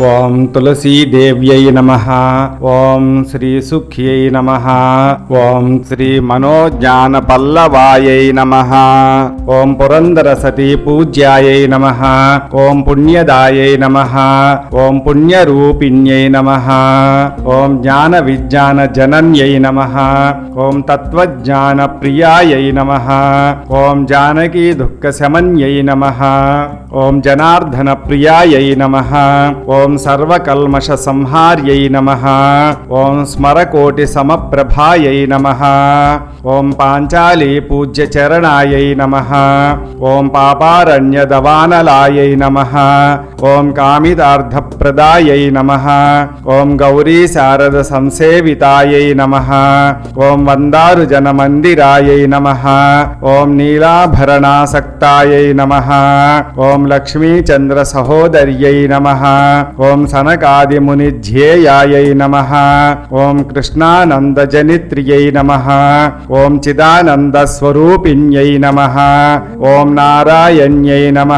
ఓం తులసీదేవ్యై నమ ఓం శ్రీ సుఖ్యై నమ ఓం శ్రీ మనోజ్ఞాన పల్లవాయై నమ ఓం పురందర సతీ పూజ్యాయై నమ ఓం పుణ్యదాయై నమ ఓం పుణ్యరూపిణ్యై నమ ఓం జ్ఞాన విజ్ఞాన జనన్యై నమ ఓం తత్వజ్ఞాన ప్రియాయై నమ ఓం జానకీ దుఃఖ శమన్యై నమ ఓం జనార్దన ప్రియాయై నమ ఓం ఓం సర్వకల్మష సంహార్యై నమ. ఓం స్మరకోటి సమప్రభాయై నమ. ఓం పాంచాలీ పూజ్య చరణాయై నమ. ఓం పాపారణ్య దవానలాయై నమ. ఓం కామితార్థప్రదాయై నమ. ఓం గౌరీ శారద సంసేవితాయై నమ. ఓం వందారు జనమందిరాయై నమ. ఓం నీలాభరణాసక్తాయై నమ. ఓం లక్ష్మీచంద్ర సహోదర్యై నమ. ఓం సనకాదిముని ధ్యేయాయై నమ. ఓం కృష్ణానందజనిత్రియై నమ. ఓం చిదానందస్వరూపిణ్యై నమ. ఓం నారాయణ్యై నమ.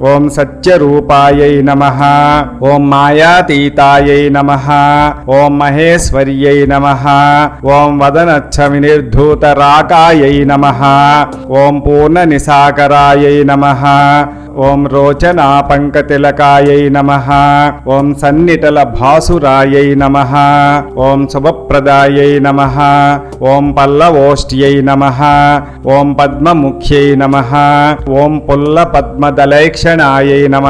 ఓం సత్యరూపాయై నమ. ఓం మాయాతీతాయై నమ. ఓం మహేశ్వర్యై నమ. ఓం వదనచ్చమినిర్ధూతరాకాయై నమ. ఓం పూర్ణనిసాకరాయై నమ. ఓం రోచనా పంకతిలకాయై నమ ఓం సన్నిటల భాసురాయై నమ ఓం శుభప్రదాయై నమ ఓం పల్లవోష్ట్యై నమ ఓం పద్మముఖ్యై నమ ఓం పుల్ల పద్మదలైక్షణాయై నమ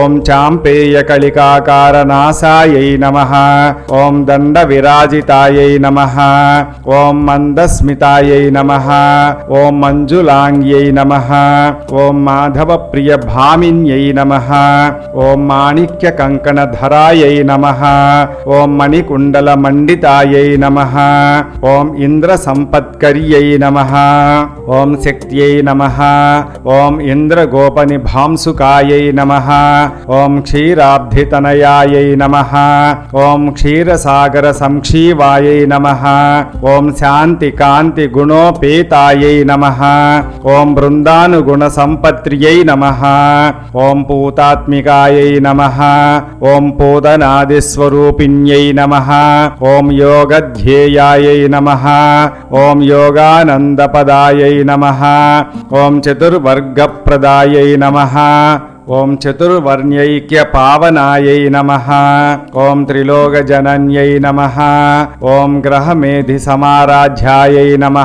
ఓం చాంపేయకళికాకారనాశాయై నమ ఓం దండ విరాజితాయై నమ ఓం మందస్మితాయై నమ ఓం మంజులాంగ్యై నమ ఓం మాధవ ప్రియ ప్రియ భామిన్యై నమ. ఓం మాణిక్య కంకణధరాయై నమ. ఓం మణికుండల మండితాయై నమ. ఓం ఇంద్ర సంపత్కర్యై నమ. ఓం శక్త్యై నమ. ఓం ఇంద్ర గోపని భాంసుకాయై నమ. ఓం క్షీరాబ్ధితనయాయై నమ. ఓం క్షీరసాగర సంక్షీవాయై నమ. ఓం శాంతి కాంతి గుణోపేతాయై నమ. ఓం బృందానుగుణ సంపత్ర్యై నమ. ఓం పూతాత్మికాయై నమ ఓం పూతనాదిస్వరూపిణ్యై నమ ఓం యోగధ్యేయాయై నమ ఓం యోగానందపదాయై నమ ఓం చతుర్వర్గప్రదాయై నమ ఓం చతుర్వర్ణ్యైక్య పావనాయై నమ. ఓం త్రిలోకజనన్యై నమ. ఓం గ్రహమేధి సమారాధ్యాయై నమ.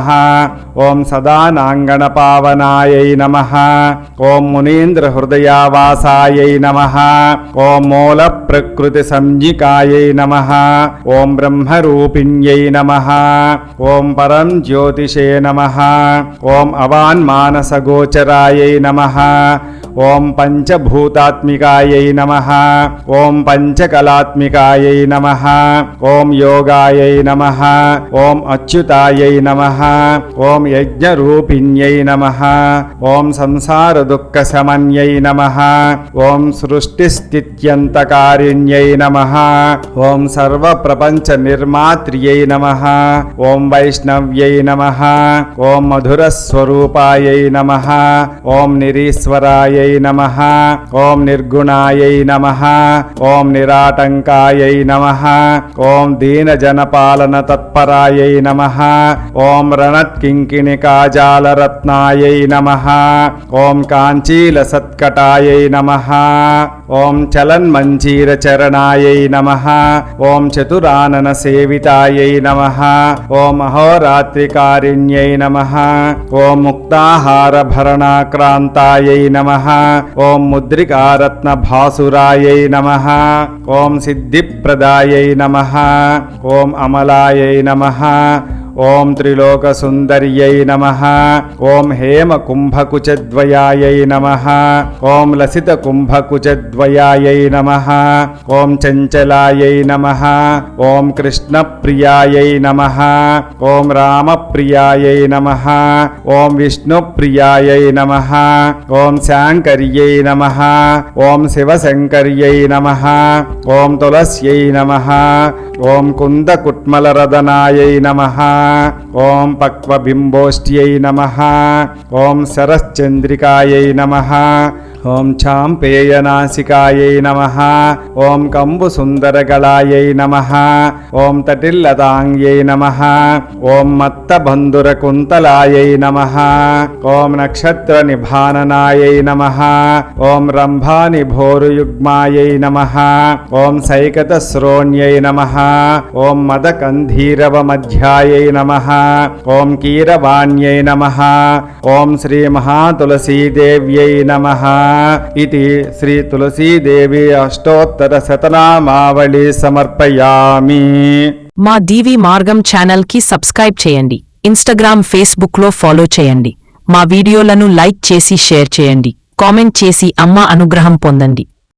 ఓం సదానాంగణ పావనాయై నమ. ఓం మునీంద్ర హృదయావాసాయై నమ. ఓం మూల ప్రకృతి సంజ్ఞికాయై నమ. ఓం బ్రహ్మరూపిణ్యై నమ. ఓం పరం జ్యోతిషే నమ. ఓం అవాన్మానసగోచరాయై నమ. ఓం పంచభూతాత్మికాయై నమ ఓం పంచకలాత్మికాయై నమ ఓం యోగాయై నమ ఓం అచ్యుతాయై నమ ఓం యజ్ఞరూపిణ్యై నమ ఓం సంసార దుఃఖ సమన్యై నమ ఓం సృష్టిస్థిత్యంతకారిణ్యై నమ ఓం సర్వప్రపంచ నిర్మాత్ర్యై నమ ఓం వైష్ణవ్యై నమ ఓం మధురస్వరూపాయై నమ ఓం నిరీశ్వరాయై నమ. ఓం నిర్గుణాయై నమ. ఓం నిరాటంకాయై నమ. ఓం దీనజనపాలన తత్పరాయై నమ. ఓం రణత్కింకిణి రణత్కింకిణికాజాలరత్నాయై నమ. ఓం కాంచీల సత్కటాయై నమ. ఓం చలన్మంజీర చరణాయై నమ. ఓం చతురానన సేవితాయై నమ. ఓం అహోరాత్రికారిణ్యై నమ. ఓం ముక్తాహార భరణాక్రాంతాయై నమ. ఓం ముద్రికారత్న భాసురాయై నమ. ఓం సిద్ధిప్రదాయై నమ. ఓం అమలాయై నమ. ఓం త్రిలోకసుందర్యై నమ ఓం హేమ కుంభకుచద్వయాయై నమ ఓం లసిత కుంభకుచద్వయాయై నమ ఓం చంచలాయై నమ ఓం కృష్ణ ప్రియాయై నమ ఓం రామ ప్రియాయై నమ ఓం విష్ణు ప్రియాయై నమ ఓం శాంకర్యై నమ ఓం శివశంకర్యై నమ ఓం తులస్యై నమ ఓం కుందకుట్మలరదనాయై నమ ఓం పక్వబింబోష్ట్యై నమ. ఓం శరశ్చంద్రికాయై నమ. ఓం చాంపేయనాసికాయై నమ. ఓం కంబు సుందరగళాయై నమ. ఓం తటిల్లతాంగ్యై నమ. ఓం మత్త బంధుర కుంతలాయై నమ. ఓం నక్షత్ర నిభాననాయై నమ. ఓం రంభాని భోరుయుగ్మాయై నమ. ఓం సైకత శ్రోణ్యై నమ. ఓం మదకంధీరవ మధ్యాయై నమ. ఓం కీరవాణ్యై నమ. ఓం శ్రీ మహాతులసీదేవ్యై నమ. ఇది శ్రీ తులసీదేవి అష్టోత్తర శతనామావళి సమర్పయామి మా డివి మార్గం ఛానల్కి సబ్స్క్రైబ్ చేయండి. ఇన్స్టాగ్రామ్ ఫేస్బుక్లో ఫాలో చేయండి. మా వీడియోలను లైక్ చేసి షేర్ చేయండి. కామెంట్ చేసి అమ్మ అనుగ్రహం పొందండి.